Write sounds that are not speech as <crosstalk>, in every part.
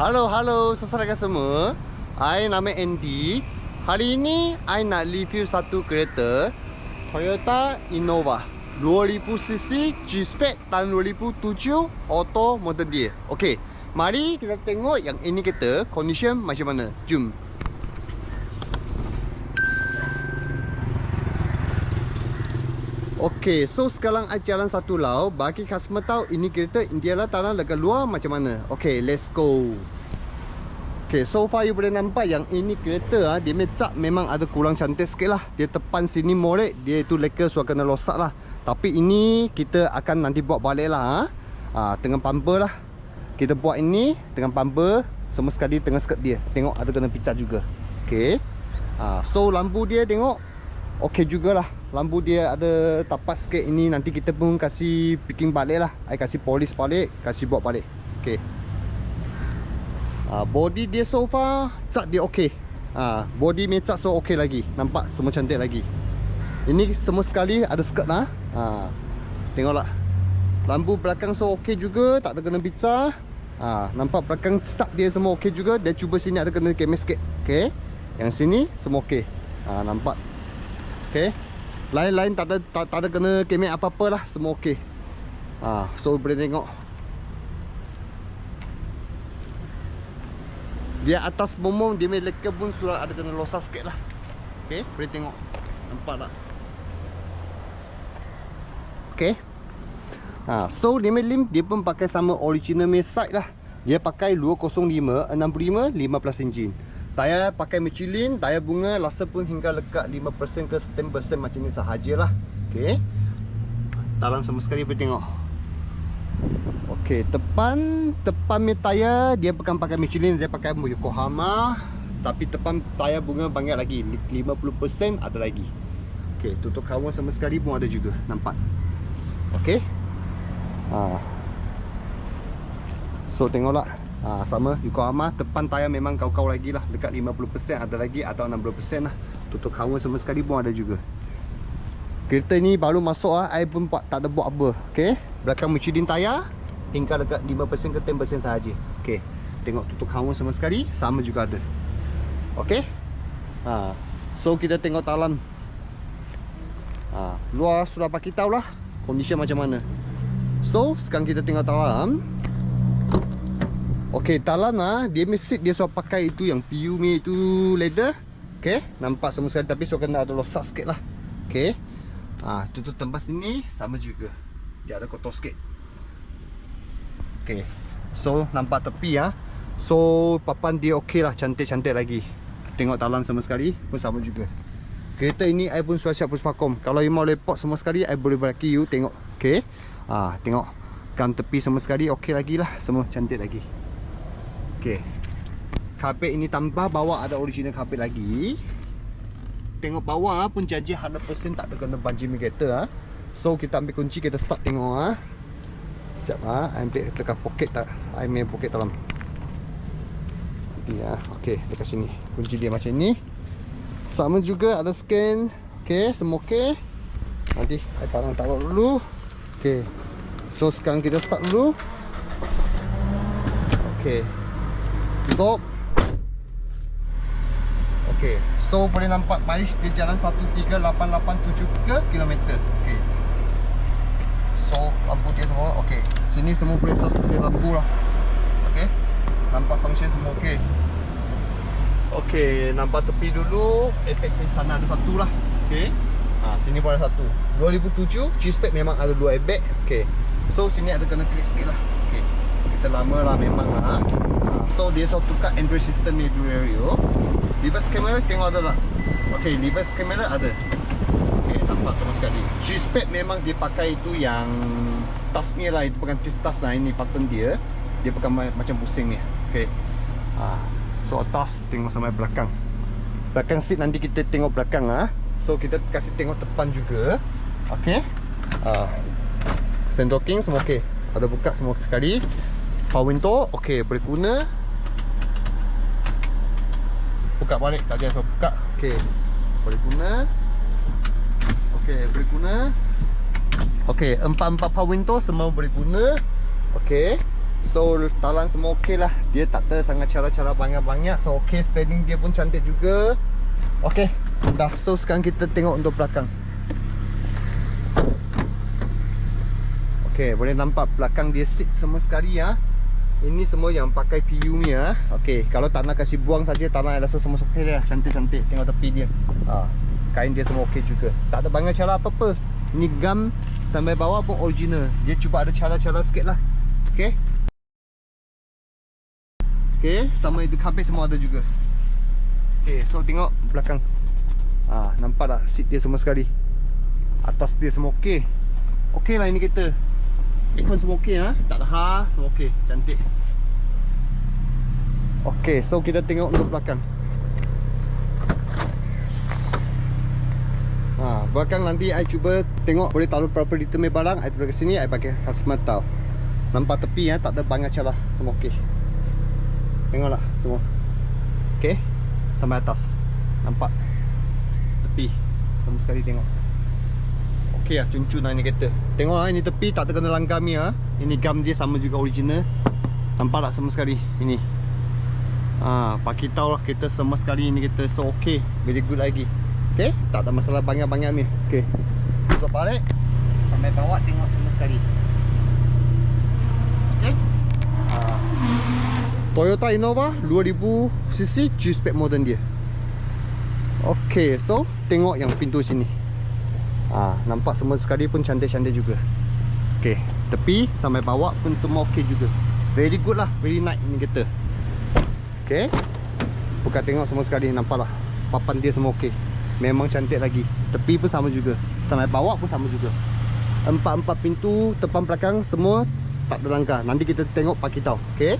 Halo, halo saudara semua. I nama Andy. Hari ini I nak review satu kereta Toyota Innova 2000cc G-Spec tahun 2007 auto motor dia. Okey, mari kita tengok yang ini kereta condition macam mana. Jom. Okey, so sekarang I jalan satu lau Bagi customer tahu ini kereta India lah tanah dekat luar macam mana. Okey, let's go. Okey, so far you boleh nampak yang ini kereta ah Dia mecat memang ada kurang cantik sikit lah. Dia tepan sini morek Dia itu leka suara kena losak lah Tapi ini kita akan nanti buat balik lah ha? ah, Tengah pumper lah. Kita buat ini dengan pumper Semua sekali tengah skirt dia. Tengok ada kena picat juga. Okey. Ah, So lampu dia tengok Okey jugalah Lampu dia ada tapas sikit. Ini Nanti kita pun kasih picking balik lah. I kasih polish balik Kasih buat balik. Okey uh, Body dia so far Cat dia okey uh, Body mecat so okey lagi. Nampak semua cantik lagi. Ini semua sekali ada skirt lah. Uh, Tengoklah. Lampu belakang so okey juga Tak ada kena pizza uh, Nampak belakang start dia semua okey juga. Dia cuba sini ada kena kemes sikit. Okey Yang sini semua okey uh, Nampak. Okey lain-lain tak ada tak, tak ada kena kemek apa-apa lah Semua okey. Ha, So boleh tengok. Dia atas momong Dia punya leka pun sudah ada kena losas sikit lah Okay Boleh tengok. Nampak tak? Okay ha, So dia punya lim Dia pun pakai sama original punya side lah. Dia pakai 205 65 15 engine Tayar pakai Michelin, tayar bunga rasa pun hingga lekat 5% ke 10% macam ni sahajalah. Okey. Talan sama sekali boleh tengok. Okey, depan depan mi tayar dia bukan pakai Michelin, dia pakai Yokohama. Tapi depan tayar bunga banyak lagi, 50% ada lagi. Okey, tutup kawan sama sekali pun ada juga, nampak. Okey. Ha. So tengoklah ha, Sama. Yokohama Depan tayar memang kau-kau lagi lah. Dekat 50% ada lagi Atau 60% lah. Tutup kawan sama sekali pun ada juga. Kereta ni baru masuk lah I pun tak ada buat apa. Okay Belakang Michelin tayar Hingga dekat 5% ke 10% sahaja. Okay Tengok tutup kawan sama sekali Sama juga ada. Okay ha. So kita tengok dalam ha. Luar sudah bagi tahu lah Condition macam mana. So sekarang kita tengok dalam Okey, talan ah, dia mesin dia suruh pakai itu yang PU ni itu leather. Okey, nampak semua sekali tapi suruh kena ada losak sikit lah. Okey. Ah, tutup tempat sini sama juga. Dia ada kotor sikit. Okey. So, nampak tepi ah. So, papan dia okey lah, cantik-cantik lagi. Tengok talan sama sekali pun sama juga. Kereta ini I pun sudah siap puspakom. Kalau you mau lepot semua sekali, I boleh bagi you tengok. Okey. Ah, tengok. Kan tepi sama sekali okey lagi lah. Semua cantik lagi. Okey. Kapet ini tambah bawah ada original kapet lagi. Tengok bawah pun janji 100% tak terkena banjir kereta ah. So kita ambil kunci kita start tengok ah. Siap ah, ambil dekat poket tak. I main poket dalam. Ah. Okey, dekat sini. Kunci dia macam ni. Sama juga ada scan. Okey, semua okey. Nanti I parang taruh dulu. Okey. So sekarang kita start dulu. Okey tutup ok so boleh nampak mileage dia jalan 13887 ke kilometer? Ok so lampu dia semua ok sini semua boleh adjust boleh lampu lah. Ok nampak function semua ok ok nampak tepi dulu. Apex ni sana ada satu lah. Ok ha, sini pun ada satu. 2007 G-Spec memang ada dua airbag ok so sini ada kena klik sikit lah. Ok kita lama lah memang lah So dia selalu tukar Android system ni dulu radio Reverse camera tengok ada tak? Ok reverse camera ada. Ok nampak sama sekali. G-Spec memang dia pakai itu yang Tas ni lah. Itu bukan tas lah. Ini button dia. Dia bukan macam pusing ni. Ok ha. So tas tengok sampai belakang. Belakang seat nanti kita tengok belakang lah So kita kasih tengok depan juga. Ok ha. Send docking semua ok Ada buka semua sekali. Power window ok boleh guna buka balik tadi saya buka. Okey. Boleh guna. Okey boleh guna. Okey empat-empat power window semua boleh guna. Okey. So talan semua okey lah. Dia tak ada sangat cara-cara banyak-banyak. So okey standing dia pun cantik juga. Okey Dah. So sekarang kita tengok untuk belakang. Okey boleh nampak belakang dia seat semua sekali ya Ini semua yang pakai PU ni ya Okey kalau tak nak kasih buang saja Tanah rasa semua okey dia Cantik-cantik Tengok tepi dia. Ha. Kain dia semua okey juga. Tak ada banyak cara apa-apa. Ni gam sampai bawah pun original. Dia cuba ada cara-cara sikit lah. Okey? Okay, sama itu kabel semua ada juga. Okay, so tengok belakang. Ah, Nampak tak seat dia semua sekali? Atas dia semua okey. Okey lah ini kereta Aircon semua okey ha? Tak ada semua okey Cantik. Okay, so kita tengok untuk belakang. Ha, belakang nanti I cuba tengok boleh taruh berapa liter barang. I daripada sini I pakai khas tau. Nampak tepi ya, tak ada banyak celah Semua okey Tengoklah semua. Okay Sampai atas. Nampak? Tepi. Semua sekali tengok Okay lah cun-cun lah ni kereta. Tengok lah ini tepi tak terkena langgam ni lah Ini gam dia sama juga original. Nampak tak semua sekali? Ini. Ha, Paki tahu lah kereta semua sekali ini kereta. So okay Very good lagi. Okay Tak ada masalah banyak-banyak ni. Okay Tutup balik. Sampai bawah tengok semua sekali. Okay ha. Toyota Innova 2000cc G-Spec modern dia. Ok so Tengok yang pintu sini ha, Nampak semua sekali pun cantik-cantik juga. Ok Tepi sampai bawah pun semua ok juga. Very good lah Very nice ni kereta. Ok Buka tengok semua sekali Nampak lah Papan dia semua ok Memang cantik lagi. Tepi pun sama juga. Sampai bawah pun sama juga. Empat-empat pintu Depan belakang Semua Tak terlangkah Nanti kita tengok pakitau Ok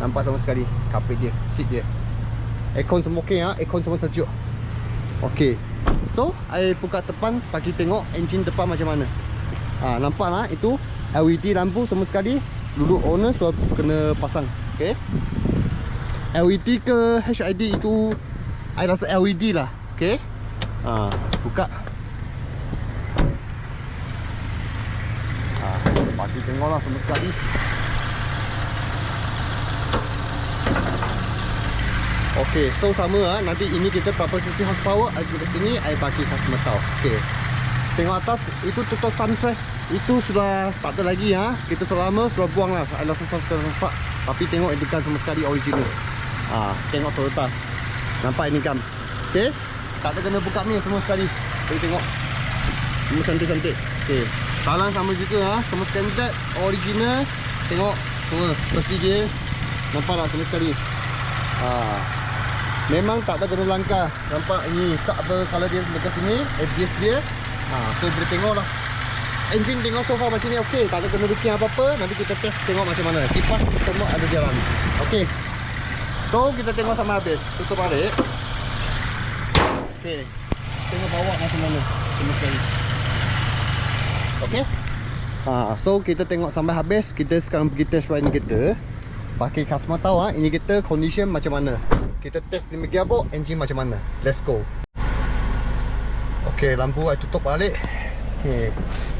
Nampak sama sekali Kapit dia Seat dia. Aircon semua okey ha? Aircon semua sejuk. Okey So I buka depan Bagi tengok Engine depan macam mana. Ha, Nampak lah Itu LED lampu semua sekali Dulu owner So kena pasang Okay LED ke HID itu I rasa LED lah Okay ha, Buka. Ha, Bagi tengok lah semua sekali Okey, so sama ah. Nanti ini kita berapa sisi horsepower aku di sini I bagi customer tahu. Okey. Tengok atas itu total sunfresh itu sudah tak ada lagi ha. Kita selama sudah buang lah. I rasa sudah nampak. Tapi tengok ini kan sama sekali original. Ah, tengok Toyota. Nampak ini kan. Okey. Tak ada kena buka ni semua sekali. Boleh tengok. Semua cantik-cantik. Okey. Talang sama juga ha. Semua standard original. Tengok semua bersih dia. Nampak tak semua sekali. Ah. Memang tak ada kena langkah. Nampak ini cat apa color dia dekat sini ABS dia. Ha, So boleh tengok lah. Engine tengok so far macam ni ok Tak ada kena bikin apa-apa. Nanti kita test tengok macam mana. Kipas semua ada jalan. Ok So kita tengok sampai habis. Tutup balik. Ok Tengok bawah macam mana. Semua sekali. Ok ha, So kita tengok sampai habis. Kita sekarang pergi test ride ni kita Pakai customer tahu ha, Ini kita condition macam mana? Kita test limit gearbox engine macam mana? Let's go. Ok lampu saya tutup balik. Ok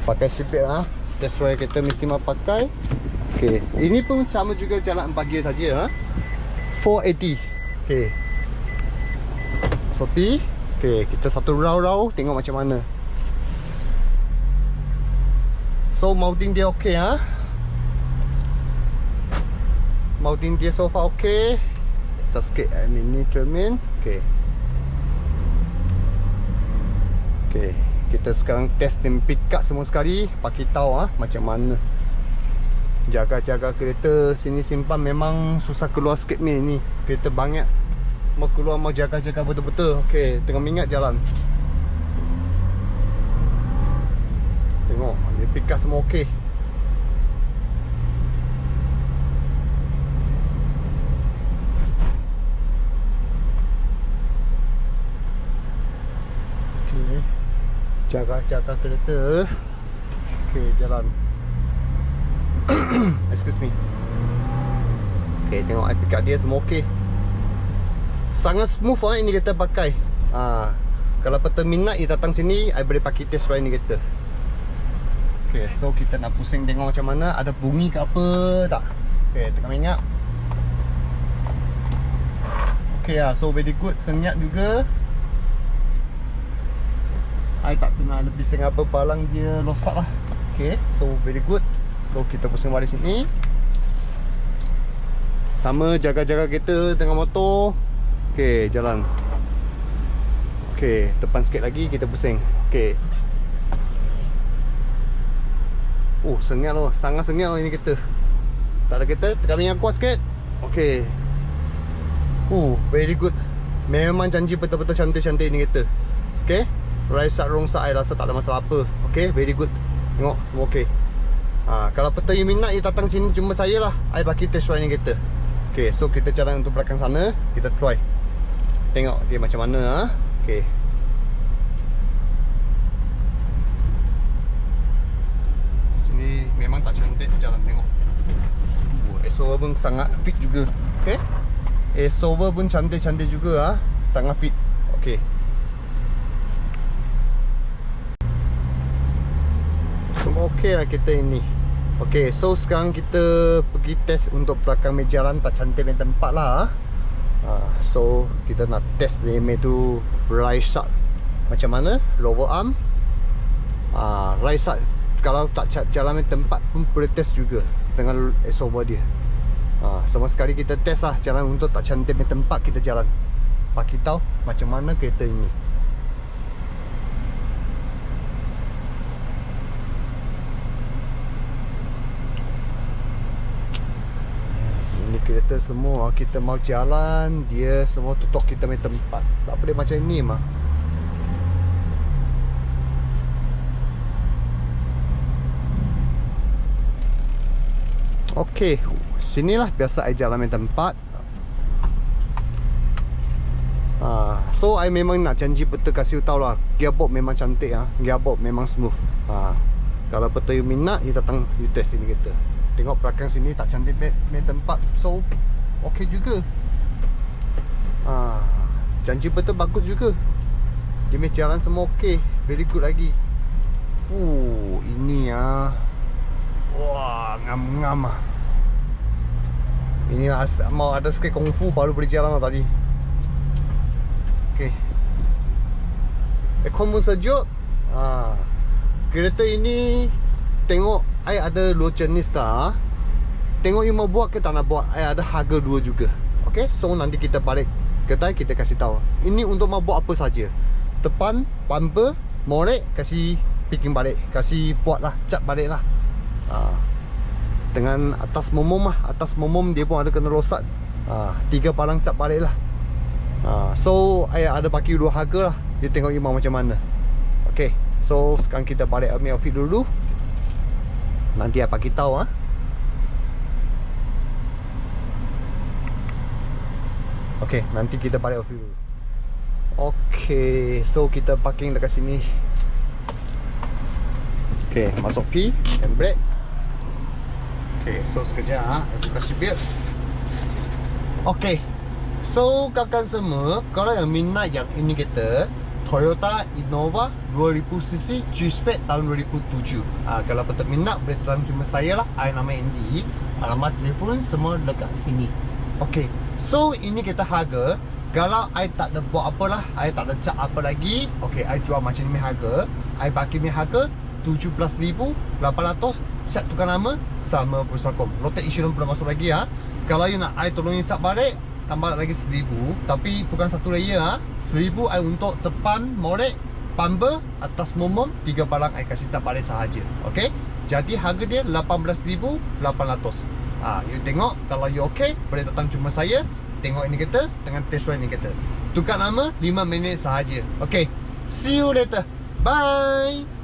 pakai seatbelt ha. test ride kita mesti mau pakai. Ok ini pun sama juga jalan 4 gear saja ha. 480 ok soti ok kita satu round-round tengok macam mana. So mounting dia ok ha. Mounting dia so far ok atas sikit I mean ni cermin Okay. Okay Kita sekarang test dan pick up semua sekali. Pakai tahu ah macam mana. Jaga-jaga kereta sini simpan memang susah keluar sikit ni ni. Kereta banyak. Mau keluar mau jaga-jaga betul-betul. Okay tengah mingat jalan. Tengok dia pick up semua okey jaga-jaga kereta Okay, jalan <coughs> Excuse me Okay, tengok I pick dia semua okay Sangat smooth lah ini kereta pakai ha. Kalau peter minat you datang sini I boleh pakai test ride ni kereta Okay, so kita nak pusing tengok macam mana Ada bunyi ke apa tak Okay, tekan minyak. Okay lah, so very good. Senyap juga. I tak tengah lebih sangat apa palang dia losak lah. Okay, so very good. So kita pusing balik sini. Sama jaga-jaga kereta tengah motor. Okay, jalan. Okay, depan sikit lagi kita pusing. Okay. Oh, sengit loh. Sangat sengit loh ini kereta. Tak ada kereta, tekan minyak kuat sikit. Okay. Oh, very good. Memang janji betul-betul cantik-cantik ini kereta. Okay. Right side, I rasa tak ada masalah apa. Okay, very good. Tengok, semua okay. Ha, kalau petai you minat, you datang sini cuma saya lah. I bagi test ride ni kereta. Okay, so kita jalan untuk belakang sana. Kita try. Tengok dia macam mana ha. Okay. Sini memang tak cantik jalan tengok. Esover pun sangat fit juga. Okay. Esover pun cantik-cantik juga ah. Sangat fit. Okay. Semua okey lah kereta ini. Okay, so sekarang kita pergi test untuk belakang meja jalan tak cantik main tempat lah. Uh, so kita nak test dia tu right side macam mana? Lower arm. Uh, right side kalau tak jalan main tempat pun boleh test juga dengan sober dia. Uh, sama sekali kita test lah jalan untuk tak cantik main tempat kita jalan. Bagi tahu macam mana kereta ini Kereta semua kita mau jalan dia semua tutup kita main tempat. Tak boleh macam ni mah. Okey, sinilah biasa I jalan main tempat. Ha, so I memang nak janji betul kasih tahu lah Gearbox memang cantik ah. Gearbox memang smooth. Ha, kalau betul you minat, you datang you test ini kereta. Tengok belakang sini tak cantik main tempat. So okey juga. Ha, Janji betul bagus juga. Dia punya jalan semua okey Very good lagi. Uh, ini ah. Wah, ngam-ngam ah. Ini mau ada sikit kungfu baru boleh jalan lah tadi. Okey Aircon pun sejuk. Ha. Kereta ini Tengok I ada dua jenis dah. Tengok you mau buat ke tak nak buat I ada harga dua juga. Okay So nanti kita balik Kedai kita kasih tahu. Ini untuk mau buat apa saja. Depan Bumper Morek Kasih Picking balik. Kasih buat lah Cat balik lah. Ha. Dengan atas momom lah. Atas momom dia pun ada kena rosak. Ha. Tiga barang cat balik lah. Ha. So I ada bagi dua harga lah. Dia tengok you mau macam mana. Okay So sekarang kita balik ambil outfit dulu Nanti apa kita tahu ah. Okey, nanti kita balik office dulu. Okey, so kita parking dekat sini. Okey, masuk P, handbrake. Okey, so sekejap ah, kasih belt. Okey. So kakak semua, kalau yang minat yang ini kita, Toyota Innova 2000cc G-Spec tahun 2007 ha, Kalau betul minat boleh datang cuma saya lah. I nama Andy. Alamat telefon semua dekat sini. Okay So ini kita harga. Kalau I tak ada buat apa lah I tak ada cat apa lagi Okay I jual macam ni harga. I bagi ni harga 17,800 Siap tukar nama Sama Puspakom Rotate insurance belum masuk lagi ha. Kalau you nak I tolongin cat balik tambah lagi seribu. Tapi bukan satu layer ha. Seribu I untuk depan morek Bumper atas momom Tiga barang I kasih cap balik sahaja. Okay Jadi harga dia 18,800 ha, You tengok Kalau you okay Boleh datang cuma saya Tengok ini kita Dengan test ride ini kita Tukar nama 5 minit sahaja. Okay See you later. Bye